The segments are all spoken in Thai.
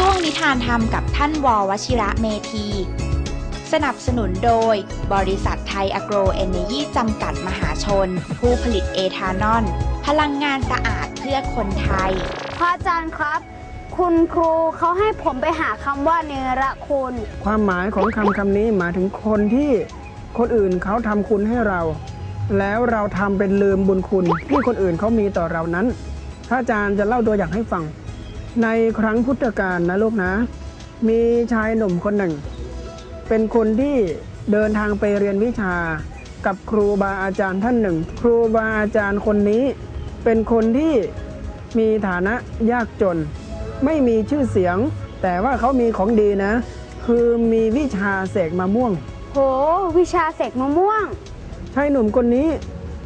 ช่วงนิทานธรรมกับท่านววชิระเมธี สนับสนุนโดย บริษัทไทยอโกรเอเนยีจำกัดมหาชน ผู้ผลิตเอทานอล พลังงานสะอาดเพื่อคนไทย พระอาจารย์ครับ คุณครูเขาให้ผมไปหาคำว่าเนรคุณ ความหมายของคำคำนี้หมายถึงคนที่คนอื่นเขาทำคุณให้เรา แล้วเราทำเป็นลืมบุญคุณที่คนอื่นเขามีต่อเรานั้นพระอาจารย์จะเล่าตัวอย่างให้ฟัง ในครั้งพุทธกาลนะลูกนะ มีชายหนุ่มคนหนึ่ง เป็นคนที่เดินทางไปเรียนวิชากับครูบาอาจารย์ท่านหนึ่ง ครูบาอาจารย์คนนี้ เป็นคนที่มีฐานะยากจน ไม่มีชื่อเสียง แต่ว่าเขามีของดีนะ คือมีวิชาเสกมะม่วง โห วิชาเสกมะม่วง ชายหนุ่มคนนี้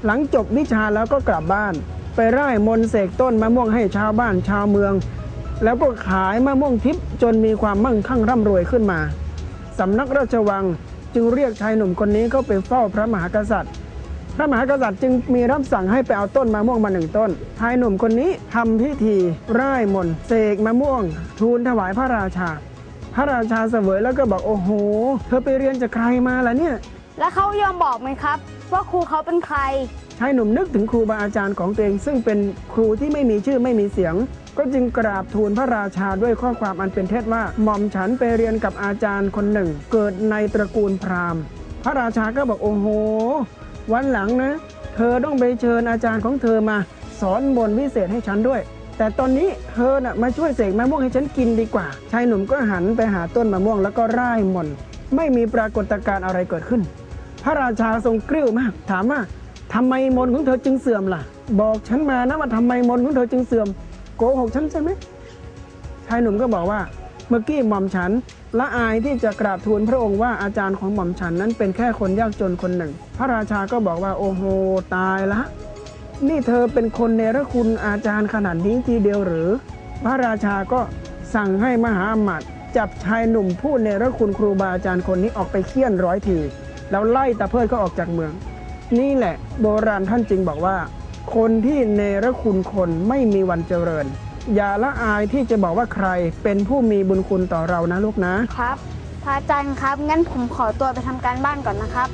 หลังจบวิชาแล้วก็กลับบ้าน ไปไร่มนต์เสกต้นมะม่วงให้ชาวบ้านชาวเมือง แล้วก็ขายมะม่วงทิพย์จนมีความมั่งคั่งร่ำรวยขึ้นมาสำนักราชวังจึงเรียกชายหนุ่มคนนี้เข้าไปเฝ้าพระมหากษัตริย์ พระมหากษัตริย์จึงมีรับสั่งให้ไปเอาต้นมะม่วงมาหนึ่งต้น ชายหนุ่มคนนี้ทำพิธีร่ายมนต์เสกมะม่วง ทูลถวายพระราชา พระราชาเสวยแล้วก็บอกโอ้โห เธอไปเรียนจากใครมาล่ะเนี่ย แล้วเขายอมบอกไหมครับ ว่าครูเขาเป็นใคร ชายหนุ่มนึกถึงครูบาอาจารย์ของตัวเองซึ่งเป็นครูที่ไม่มีชื่อไม่มีเสียง ก็จึงกราบทูลพระราชาด้วยข้อความอันเป็นเท็จว่าหม่อมฉันไปเรียนกับอาจารย์คนหนึ่ง เกิดในตระกูลพราหมณ์ พระราชาก็บอกโอ้โห วันหลังนะ เธอต้องไปเชิญอาจารย์ของเธอมา สอนบนต์วิเศษให้ฉันด้วย แต่ตอนนี้เธอน่ะมาช่วยเสกมะม่วงให้ฉันกินดีกว่า ชายหนุ่มก็หันไปหาต้นมะม่วงแล้วก็ร่ายมนต์ไม่มีปรากฏการณ์อะไรเกิดขึ้น พระราชาทรงกริ้วมาก ถามว่าทำไมมนของเธอจึงเสื่อมล่ะ บอกฉันมานะว่าทำไมมนของเธอจึงเสื่อม โกหกฉันใช่ไหมชายหนุ่มก็บอกว่า เมื่อกี้หม่อมฉันละอายที่จะกราบทูลพระองค์ว่าอาจารย์ของหม่อมฉันนั้นเป็นแค่คนยากจนคนหนึ่ง พระราชาก็บอกว่าโอ้โหตายละ นี่เธอเป็นคนเนรคุณอาจารย์ขนาดนี้ทีเดียวหรือ พระราชาก็สั่งให้มหาอมาตจับชายหนุ่มผู้เนรคุณครูบาอาจารย์คนนี้ออกไปเคี่ยนร้อยที แล้วไล่ตะเพิดก็ออกจากเมือง นี่แหละโบราณท่านจึงบอกว่า คนที่เนรคุณคนไม่มีวันเจริญ อย่าละอายที่จะบอกว่าใครเป็นผู้มีบุญคุณต่อเรานะลูกนะ ครับ พระอาจารย์ครับ งั้นผมขอตัวไปทำการบ้านก่อนนะครับ